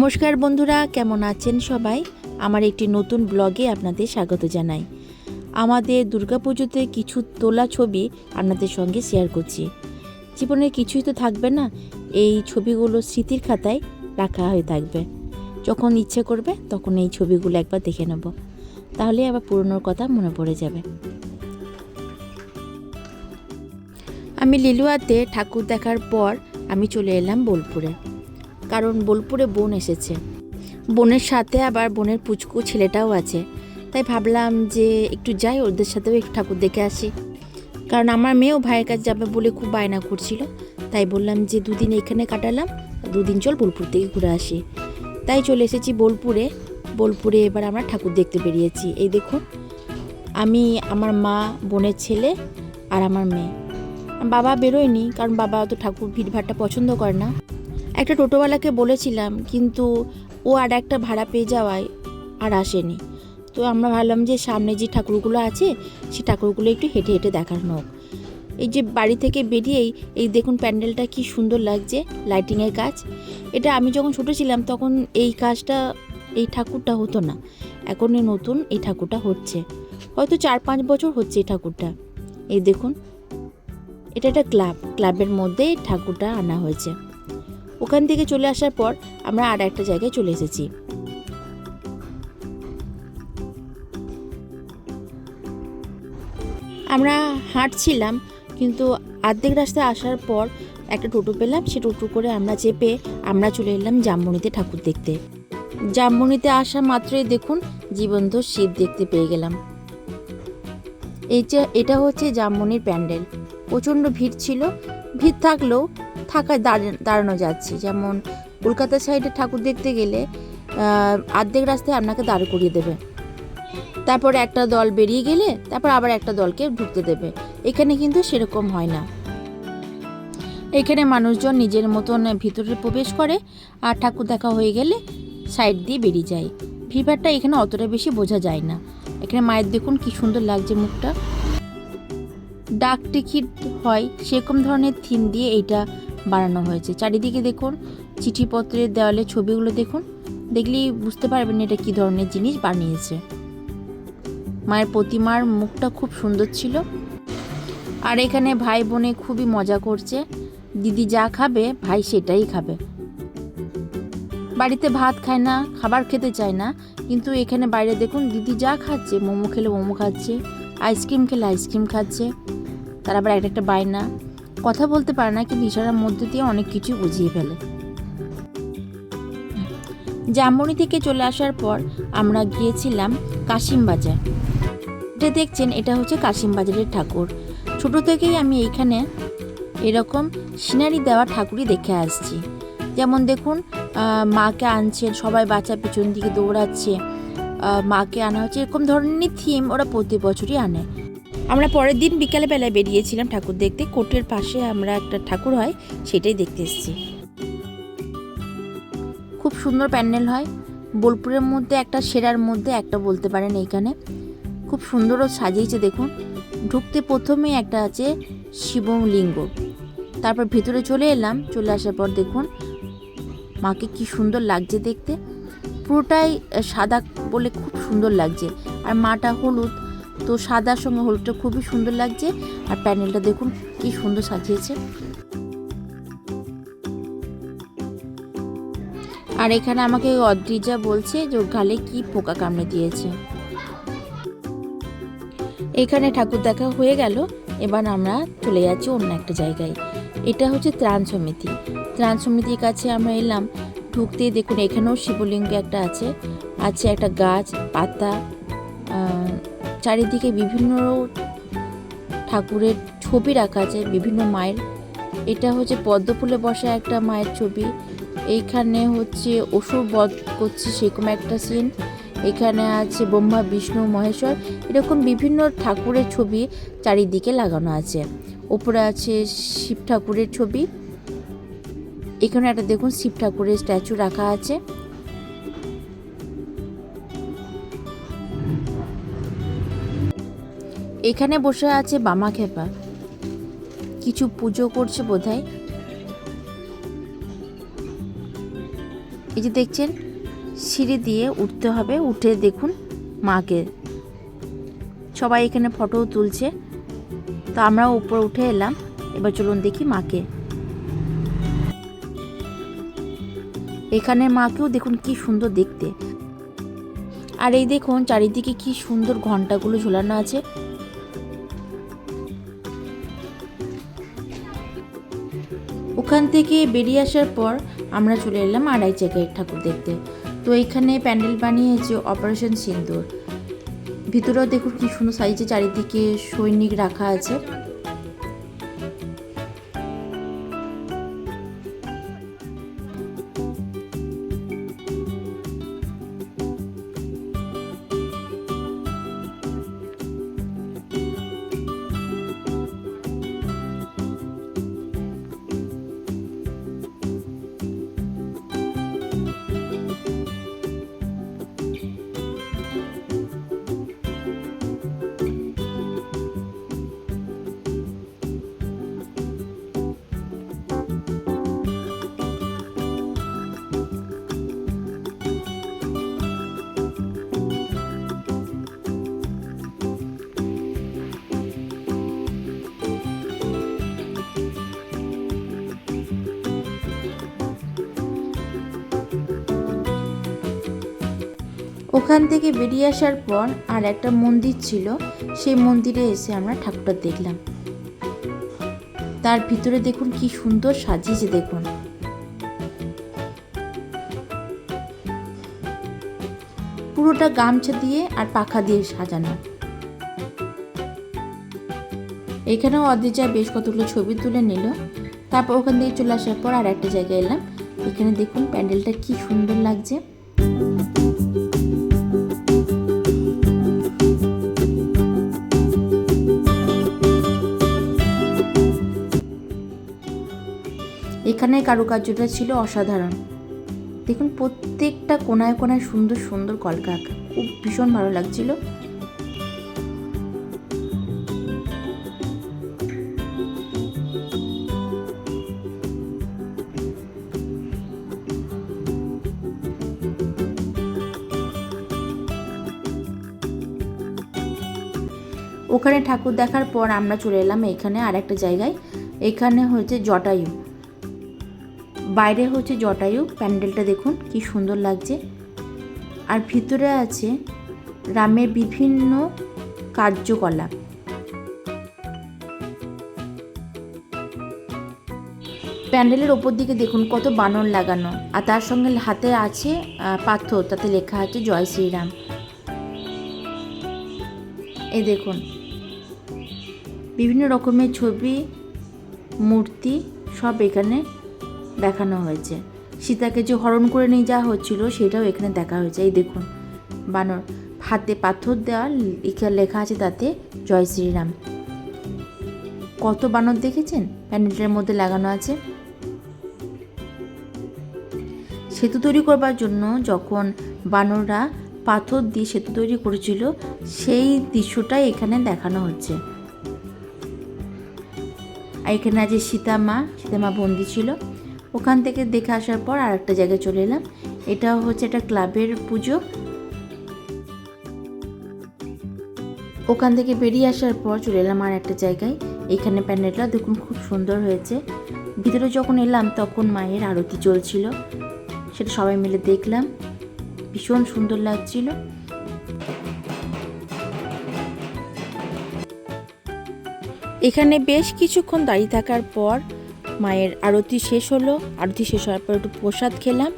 নমস্কার বন্ধুরা, কেমন আছেন সবাই? আমার একটি নতুন ব্লগে আপনাদের স্বাগত জানাই। আমাদের দুর্গাপুজোতে কিছু তোলা ছবি আপনাদের সঙ্গে শেয়ার করছি। জীবনে কিছুই তো থাকবে না, এই ছবিগুলো স্মৃতির খাতায় রাখা হয়ে থাকবে। যখন ইচ্ছে করবে, তখন এই ছবিগুলো একবার দেখে নেব। তাহলে আবার পুরনোর কথা মনে পড়ে যাবে। আমি লিলুয়াতে ঠাকুর দেখার পর আমি চলে এলাম বোলপুরে। কারণ বোলপুরে বোন এসেছে। বোনের সাথে আবার বোনের পুচকু ছেলেটাও আছে। তাই ভাবলাম যে একটু যাই, ওদের সাথেও একটু ঠাকুর দেখে আসি। কারণ আমার মেয়েও ভাইয়ের কাছে যাবে বলে খুব বায়না করছিল। তাই বললাম যে দুদিন এখানে কাটালাম, দুদিন চল বোলপুর থেকে ঘুরে আসি। তাই চলে এসেছি বোলপুরে। বোলপুরে এবার আমরা ঠাকুর দেখতে বেরিয়েছি। এই দেখুন, আমি, আমার মা, বোনের ছেলে আর আমার মেয়ে। বাবা বেরোয়নি, কারণ বাবা অত ঠাকুর ভিড়ভাড়টা পছন্দ করে না। একটা টোটোওয়ালাকে বলেছিলাম, কিন্তু ও আর একটা ভাড়া পেয়ে যাওয়ায় আর আসেনি। তো আমরা ভাবলাম যে সামনে যে ঠাকুরগুলো আছে সেই ঠাকুরগুলো একটু হেঁটে হেঁটে দেখানো হোক এই যে বাড়ি থেকে বেরিয়েই এই দেখুন প্যান্ডেলটা কি সুন্দর লাগছে, লাইটিংয়ের কাজ। এটা আমি যখন ছোটো ছিলাম তখন এই কাজটা, এই ঠাকুরটা হতো না। এখন এই নতুন এই ঠাকুরটা হচ্ছে। হয়তো চার পাঁচ বছর হচ্ছে এই ঠাকুরটা। এই দেখুন, এটা একটা ক্লাব। ক্লাবের মধ্যে ঠাকুরটা আনা হয়েছে। ওখান থেকে চলে আসার পর আমরা আর একটা জায়গায় চলে এসেছি। আমরা হাঁটছিলাম, কিন্তু আর্ধেক রাস্তায় আসার পর একটা টোটো পেলাম, সে টোটো করে আমরা চেপে আমরা চলে এলাম জামবনিতে ঠাকুর দেখতে। জামবনিতে আসা মাত্রই দেখুন জীবন্ত শীত দেখতে পেয়ে গেলাম। এই যে, এটা হচ্ছে জামবনির প্যান্ডেল। প্রচণ্ড ভিড় ছিল, ভিড় থাকলেও থাকায় দাঁড়া- দাঁড়ানো যাচ্ছে। যেমন কলকাতা সাইডে ঠাকুর দেখতে গেলে আহ, আর্ধেক রাস্তায় আপনাকে দাঁড় করিয়ে দেবে। তারপর একটা দল বেরিয়ে গেলে তারপর আবার একটা দলকে ঢুকতে দেবে। এখানে কিন্তু সেরকম হয় না। এখানে মানুষজন নিজের মতন ভিতরে প্রবেশ করে আর ঠাকুর দেখা হয়ে গেলে সাইড দিয়ে বেরিয়ে যায়। ভিড়ভাড়টা এখানে অতটা বেশি বোঝা যায় না। এখানে মায়ের দেখুন কি সুন্দর লাগছে মুখটা। ডাক টিকিট হয় সেরকম ধরনের থিম দিয়ে এইটা বানানো হয়েছে। চারিদিকে দেখুন, চিঠিপত্রের দেওয়ালে ছবিগুলো দেখুন, দেখলেই বুঝতে পারবেন এটা কি ধরনের জিনিস বানিয়েছে। মায়ের প্রতিমার মুখটা খুব সুন্দর ছিল। আর এখানে ভাই বোনে খুবই মজা করছে। দিদি যা খাবে, ভাই সেটাই খাবে। বাড়িতে ভাত খায় না, খাবার খেতে চায় না, কিন্তু এখানে বাইরে দেখুন, দিদি যা খাচ্ছে, মোমো খেলে মোমো খাচ্ছে, আইসক্রিম খেলে আইসক্রিম খাচ্ছে। তার আবার একটা একটা বায়না। কথা বলতে পারে না, কিন্তু ইশারার মধ্যে দিয়ে অনেক কিছু বুঝিয়ে ফেলে। জামবনি থেকে চলে আসার পর আমরা গিয়েছিলাম কাশিম বাজার। এটা দেখছেন, এটা হচ্ছে কাশিম বাজারের ঠাকুর। ছোট থেকেই আমি এইখানে এরকম সিনারি দেওয়া ঠাকুরই দেখে আসছি। যেমন দেখুন মাকে আনছেন সবাই বাচ্চা পিছন দিকে দৌড়াচ্ছে। মাকে আনা হচ্ছে, এরকম ধরনের থিম ওরা প্রতি বছরই আনে। আমরা পরের দিন বিকালে বেলায় বেরিয়েছিলাম ঠাকুর দেখতে। কোর্টের পাশে আমরা একটা ঠাকুর হয়, সেটাই দেখতে এসেছি। খুব সুন্দর প্যান্ডেল হয়। বোলপুরের মধ্যে একটা, সেরার মধ্যে একটা বলতে পারেন এইখানে। খুব সুন্দরও সাজিয়েছে, দেখুন। ঢুকতে প্রথমেই একটা আছে শিবলিঙ্গ তারপর ভিতরে চলে এলাম, চলে আসার পর দেখুন, মাকে কি সুন্দর লাগছে দেখতে। পুরোটাই সাদা বলে খুব সুন্দর লাগছে। আর মাটা হলুদ তো সাদার সঙ্গে হলুদটা খুবই সুন্দর লাগছে। আর প্যানেলটা দেখুন, কি সুন্দর সাজিয়েছে। আর এখানে আমাকে অদ্রিজা বলছে যে গালে কি পোকা কামড়ে দিয়েছে। এখানে ঠাকুর দেখা হয়ে গেল, এবার আমরা চলে যাচ্ছি অন্য একটা জায়গায়। এটা হচ্ছে ত্রাণ সমিতি। ত্রাণ সমিতির কাছে আমরা এলাম, ঢুকতে দেখুন এখানেও শিবলিঙ্গ একটা আছে। আছে একটা গাছ, পাতা চারিদিকে বিভিন্ন ঠাকুরের ছবি রাখা আছে, বিভিন্ন মায়ের। এটা হচ্ছে পদ্মফুলে বসা একটা মায়ের ছবি। এইখানে হচ্ছে অসুর বধ করছে সেরকম একটা সিন এখানে আছে ব্রহ্মা, বিষ্ণু, মহেশ্বর। এরকম বিভিন্ন ঠাকুরের ছবি চারিদিকে লাগানো আছে। ওপরে আছে শিব ঠাকুরের ছবি। এখানে একটা দেখুন, শিব ঠাকুরের স্ট্যাচু রাখা আছে। এখানে বসে আছে বামা খেপা। কিছু পুজো করছে বোধহয়। এই যে দেখছেন, সিঁড়ি দিয়ে উঠতে হবে, উঠে দেখুন মাকে। সবাই এখানে ফটোও তুলছে। তো আমরাও উপরে উঠে এলাম, এবার চলুন দেখি মাকে। এখানে মাকেও দেখুন কি সুন্দর দেখতে। আর এই দেখুন, চারিদিকে কি সুন্দর ঘন্টাগুলো ঝোলানো আছে। ওখান থেকে বেরিয়ে আসার পর আমরা চলে এলাম আড়াই জায়গায় ঠাকুর দেখতে। তো এখানে প্যান্ডেল বানিয়েছে অপারেশন সিন্দুর। ভিতরেও দেখুন কি সুন্দর সাইজে চারিদিকে সৈনিক রাখা আছে। ওখান থেকে বেরিয়ে আসার পর আর একটা মন্দির ছিল, সেই মন্দিরে এসে আমরা ঠাকুরটা দেখলাম। তার ভিতরে দেখুন কি সুন্দর সাজিয়েছে দেখুন। পুরোটা গামছা দিয়ে আর পাখা দিয়ে সাজানো। এখানেও অদ্রিজা বেশ কতগুলো ছবি তুলে নিল। তারপর ওখান থেকে চলে আসার পর আর একটা জায়গায় এলাম। এখানে দেখুন প্যান্ডেলটা কি সুন্দর লাগছে। এখানে কারুকার্যটা ছিল অসাধারণ। দেখুন, প্রত্যেকটা কোনায় কোনায় সুন্দর সুন্দর কলকা আঁকা খুব ভীষণ ভালো লাগছিল। ওখানে ঠাকুর দেখার পর আমরা চলে এলাম এখানে আর একটা জায়গায়। এখানে হচ্ছে জটায়ু। বাইরে হচ্ছে জটায়ু, প্যান্ডেলটা দেখুন, কি সুন্দর লাগছে। আর ভিতরে আছে রামের বিভিন্ন কার্যকলাপ। প্যান্ডেলের ওপর দিকে দেখুন কত বানর লাগানো। আর তার সঙ্গে হাতে আছে পাথর, তাতে লেখা আছে জয় শ্রীরাম। এই দেখুন, বিভিন্ন রকমের ছবি, মূর্তি সব এখানে দেখানো হয়েছে। সীতাকে যে হরণ করে নিয়ে যাওয়া হচ্ছিল, সেটাও এখানে দেখা হয়েছে। এই দেখুন, বানর হাতে পাথর দেওয়া লেখা আছে তাতে, জয় শ্রীরাম। কত বানর দেখেছেন? প্যান্ডেলটার মধ্যে লাগানো আছে। সেতু তৈরি করবার জন্য যখন বানররা পাথর দিয়ে সেতু তৈরি করেছিল, সেই দৃশ্যটাই এখানে দেখানো হচ্ছে। আর এখানে আছে সীতামা সীতামা বন্দি ছিল। ওখান থেকে দেখে আসার পর আর একটা জায়গায় চলে এলাম। এটা হচ্ছে একটা ক্লাবের পুজো। ওখান থেকে বেরিয়ে আসার পর চলে এলাম আর একটা জায়গায়। এখানে প্যান্ডেলটা দেখুন খুব সুন্দর হয়েছে। ভিতরে যখন এলাম তখন মায়ের আরতি চলছিল। সেটা সবাই মিলে দেখলাম। ভীষণ সুন্দর লাগছিল। এখানে বেশ কিছুক্ষণ দাঁড়িয়ে থাকার পর মায়ের আরতি শেষ হলো। আরতি শেষ হওয়ার পর একটু প্রসাদ খেলাম।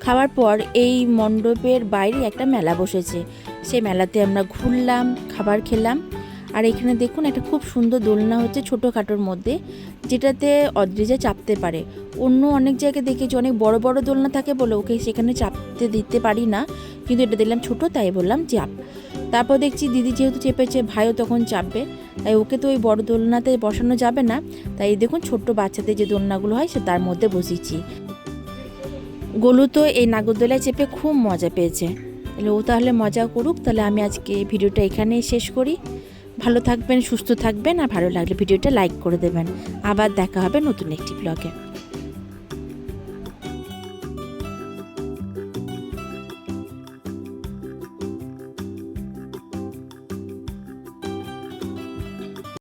খাওয়ার পর এই মণ্ডপের বাইরে একটা মেলা বসেছে। সেই মেলাতে আমরা ঘুরলাম, খাবার খেলাম। আর এখানে দেখুন একটা খুব সুন্দর দোলনা হচ্ছে ছোটোখাটোর মধ্যে, যেটাতে অদ্রিজা চাপতে পারে। অন্য অনেক জায়গায় দেখেছি অনেক বড় বড় দোলনা থাকে বলে ওকে সেখানে চাপতে দিতে পারি না। কিন্তু এটা দেখলাম ছোট, তাই বললাম চাপ। তারপর দেখছি দিদি যেহেতু চেপেছে, ভাইও তখন চাপবে। তাই ওকে তো ওই বড় দোলনাতে বসানো যাবে না। তাই দেখুন ছোট্ট বাচ্চাদের যে দোলনাগুলো হয় সে তার মধ্যে বসিয়েছি। গোলু তো এই নাগরদোলায় চেপে খুব মজা পেয়েছে। তাহলে ও তাহলে মজা করুক, তাহলে আমি আজকে ভিডিওটা এখানেই শেষ করি। ভালো থাকবেন, সুস্থ থাকবেন, আর ভালো লাগলে ভিডিওটা লাইক করে দেবেন। আবার দেখা হবে নতুন একটি ব্লগে